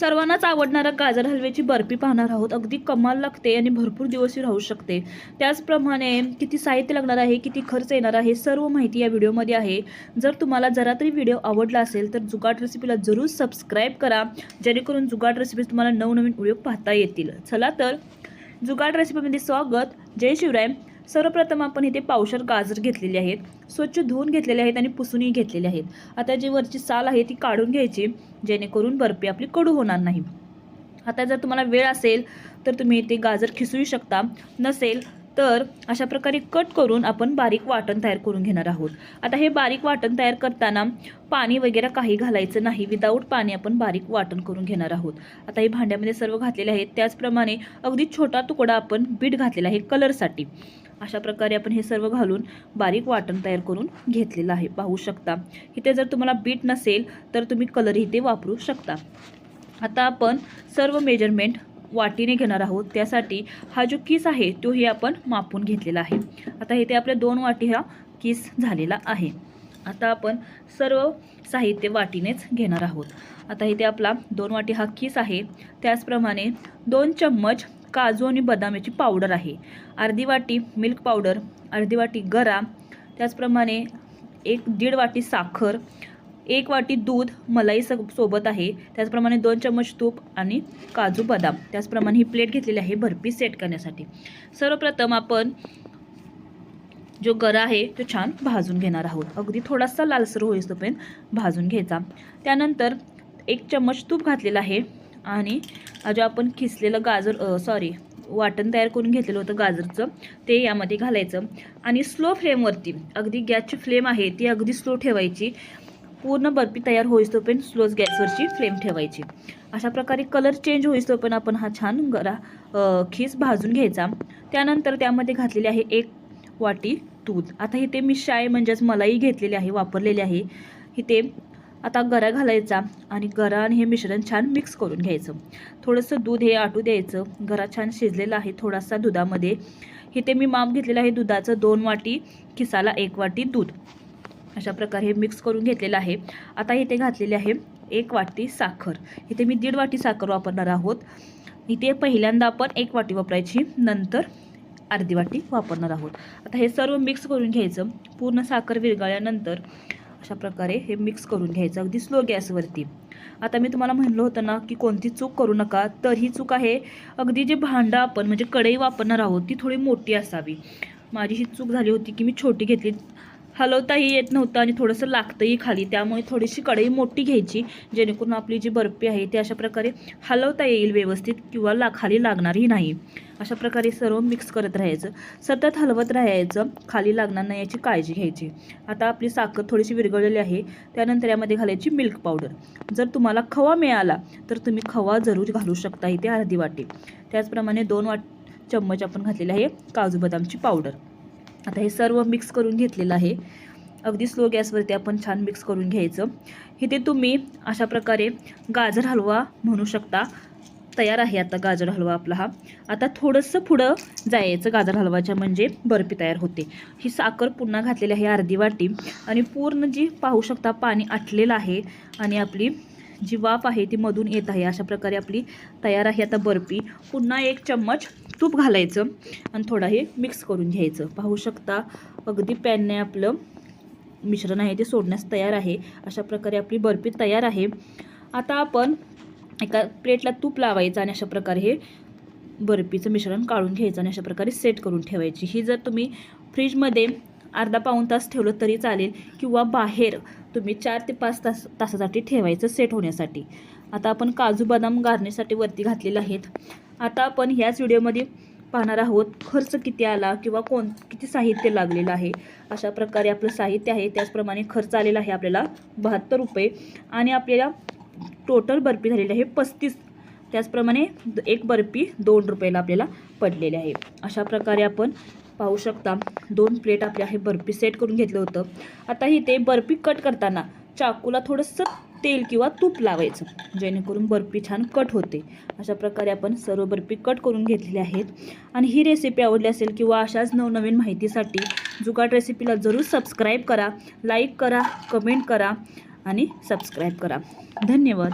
सर्वांनाच आवडणारा गाजर हलव्याची बर्फी पाहणार आहोत. अगदी कमाल लागते आणि भरपूर दिवसही राहू शकते. त्याचप्रमाणे किती साहित्य लागणार आहे किती खर्च येणार आहे सर्व माहिती या व्हिडिओमध्ये आहे. जर तुम्हाला जरा तरी व्हिडिओ आवडला असेल तर जुगाट रेसिपीला जरूर सबस्क्राईब करा जेणेकरून जुगाट रेसिपीज तुम्हाला नवनवीन व्हिडिओ पाहता येतील. चला तर जुगाट रेसिपीमध्ये स्वागत. जय शिवराय. सर्वप्रथम आपण इथे पावशर गाजर घेतलेले आहेत स्वच्छ धुवून घेतलेले आहेत आणि पुसूनही घेतलेले आहेत. आता जी वरची साल आहे ती काढून घ्यायची जेणेकरून बर्फी आपली कडू होणार नाही. आता जर तुम्हाला वेळ असेल तर तुम्ही ते गाजर खिसूही शकता. नसेल तर अशा प्रकारे कट करून आपण बारीक वाटण तयार करून घेणार आहोत. आता हे बारीक वाटण तयार करताना पाणी वगैरे काही घालायचं नाही. विदाऊट पाणी आपण बारीक वाटण करून घेणार आहोत. आता हे भांड्यामध्ये सर्व घातलेले आहेत. त्याचप्रमाणे अगदी छोटा तुकडा आपण बीट घातलेला आहे कलरसाठी. अशा प्रकारे आपण हे सर्व घालून बारीक वाटण तयार करून घेतलेलं आहे. पाहू शकता. इथे जर तुम्हाला बीट नसेल तर तुम्ही कलर इथे वापरू शकता. आता आपण सर्व मेजरमेंट वाटीने घेणार आहोत. त्यासाठी हा जो किस आहे तोही आपण मापून घेतलेला आहे. आता इथे आपल्या दोन वाटी हा किस झालेला आहे. आता आपण सर्व साहित्य वाटीनेच घेणार आहोत. आता इथे आपला दोन वाटी हा किस आहे. त्याचप्रमाणे दोन चम्मच काजू आणि बदामाची पावडर आहे. अर्धी वाटी मिल्क पावडर अर्धी वाटी गरा त्याचप्रमाणे एक दीड वाटी साखर एक वाटी दूध मलाई स सोबत आहे. त्याचप्रमाणे दोन चम्मच तूप आणि काजू बदाम. त्याचप्रमाणे ही प्लेट घेतलेली आहे बर्फी सेट करण्यासाठी. सर्वप्रथम आपण जो गरा आहे तो छान भाजून घेणार आहोत. अगदी थोडासा लालसर होईस्तोपर्यंत भाजून घ्यायचा. त्यानंतर एक चम्मच तूप घातलेलं आहे आणि जो आपण खिसलेलं गाजर सॉरी वाटण तयार करून घेतलेलं होतं गाजरचं ते यामध्ये घालायचं. आणि स्लो फ्लेमवरती अगदी गॅसची फ्लेम आहे ती अगदी स्लो ठेवायची. पूर्ण बर्फी तयार होईस्तोपर्यंत स्लोच गॅसवरची फ्लेम ठेवायची. अशा प्रकारे कलर चेंज होईस्तोपर्यंत आपण हा छान गरा खीस भाजून घ्यायचा. त्यानंतर त्यामध्ये घातलेली आहे एक वाटी दूध आता इथे मी शाय म्हणजेच मलाई घेतलेली आहे वापरलेली आहे. इथे आता गरा घालायचा आणि गरा आणि हे मिश्रण छान मिक्स करून घ्यायचं. थोडंसं दूध हे आटू द्यायचं. गरा छान शिजलेला आहे थोडासा दुधामध्ये. इथे मी माप घेतलेलं आहे दुधाचं दोन वाटी खिसाला एक वाटी दूध. अशा प्रकारे हे मिक्स करून घेतलेलं आहे. आता इथे घातलेले आहे एक वाटी साखर. इथे मी दीड वाटी साखर वापरणार आहोत. इथे पहिल्यांदा आपण एक वाटी वापरायची नंतर अर्धी वाटी वापरणार आहोत. आता हे सर्व मिक्स करून घ्यायचं. पूर्ण साखर विरगाळल्यानंतर अशा प्रकारे हे मिक्स करून घ्यायचं. अगदी स्लो गॅसवरती आता मी तुम्हाला म्हणलं होतं ना की कोणती चूक करू नका. तर ही चूक आहे अगदी जे भांडं आपण म्हणजे कढई वापरणार आहोत ती थोडी मोठी असावी. माझी ही चूक झाली होती की मी छोटी घेतली. हलवताही येत नव्हतं आणि थोडंसं लागतंही खाली. त्यामुळे थोडीशी कढई मोठी घ्यायची जेणेकरून आपली जी बर्फी आहे ती अशा प्रकारे हलवता येईल व्यवस्थित किंवा ला खाली लागणारही नाही. अशा प्रकारे सर्व मिक्स करत राहायचं. सतत हलवत राहायचं खाली लागणार नाही याची काळजी घ्यायची. आता आपली साखर थोडीशी विरघळलेली आहे त्यानंतर यामध्ये घालायची मिल्क पावडर जर तुम्हाला खवा मिळाला तर तुम्ही खवा जरूर घालू शकता इथे अर्धी वाटी. त्याचप्रमाणे दोन वाट चम्मच आपण घातलेली आहे काजू बदामची पावडर आता हे सर्व मिक्स करून घेतलेलं आहे. अगदी स्लो गॅसवरती आपण छान मिक्स करून घ्यायचं. इथे तुम्ही अशा प्रकारे गाजर हलवा म्हणू शकता. तयार आहे आता गाजर हलवा आपला हा. आता थोडंसं पुढं जायचं गाजर हलवाच्या म्हणजे बर्फी तयार होते. ही साखर पुन्हा घातलेली आहे अर्धी वाटी. आणि पूर्ण जी पाहू शकता पाणी आटलेलं आहे आणि आपली जी वाफ आहे ती मधून येत आहे. अशा प्रकारे आपली तयार आहे. आता बर्फी. पुन्हा एक चम्मच तूप घालायचं आणि थोडा हे मिक्स करून घ्यायचं. पाहू शकता अगदी पॅनने आपलं मिश्रण आहे ते सोडण्यास तयार आहे. अशा प्रकारे आपली बर्फी तयार आहे. आता आपण एका प्लेटला तूप लावायचं आणि अशा प्रकारे हे बर्फीचं मिश्रण काढून घ्यायचं आणि अशा प्रकारे सेट करून ठेवायची. ही जर तुम्ही फ्रीजमध्ये अर्धा पाऊण तास ठेवलं तरी चालेल. किंवा बाहेर तुम्ही चार ते पाच तास तासासाठी ठेवायचं सेट होण्यासाठी. आता आपण काजू बदाम गारण्यासाठी वरती घातलेले आहेत. आता आपण ह्याच व्हिडिओमध्ये पाहणार आहोत खर्च किती आला किंवा कोण किती साहित्य लागलेलं आहे. अशा प्रकारे आपलं साहित्य आहे त्याचप्रमाणे खर्च आलेला आहे आपल्याला बहात्तर रुपये. आणि आपल्याला टोटल बर्फी झालेली आहे पस्तीस. त्याचप्रमाणे एक बर्फी दोन रुपयाला आपल्याला पडलेली आहे. अशा प्रकारे आपण पाहू शकता. दोन प्लेट आपले आहे बर्फी सेट करून घेतलं होतं. आता इथे ते बर्फी कट करताना चाकूला थोडंसं तेल किंवा तूप लावायचं जेणेकरून बर्फी छान कट होते. अशा प्रकारे आपण सर्व बर्फी कट करून घेतलेले आहेत. आणि ही रेसिपी आवडली असेल किंवा अशाच नवनवीन माहितीसाठी जुगाड रेसिपीला जरूर सबस्क्राईब करा लाईक करा कमेंट करा आणि सबस्क्राईब करा. धन्यवाद.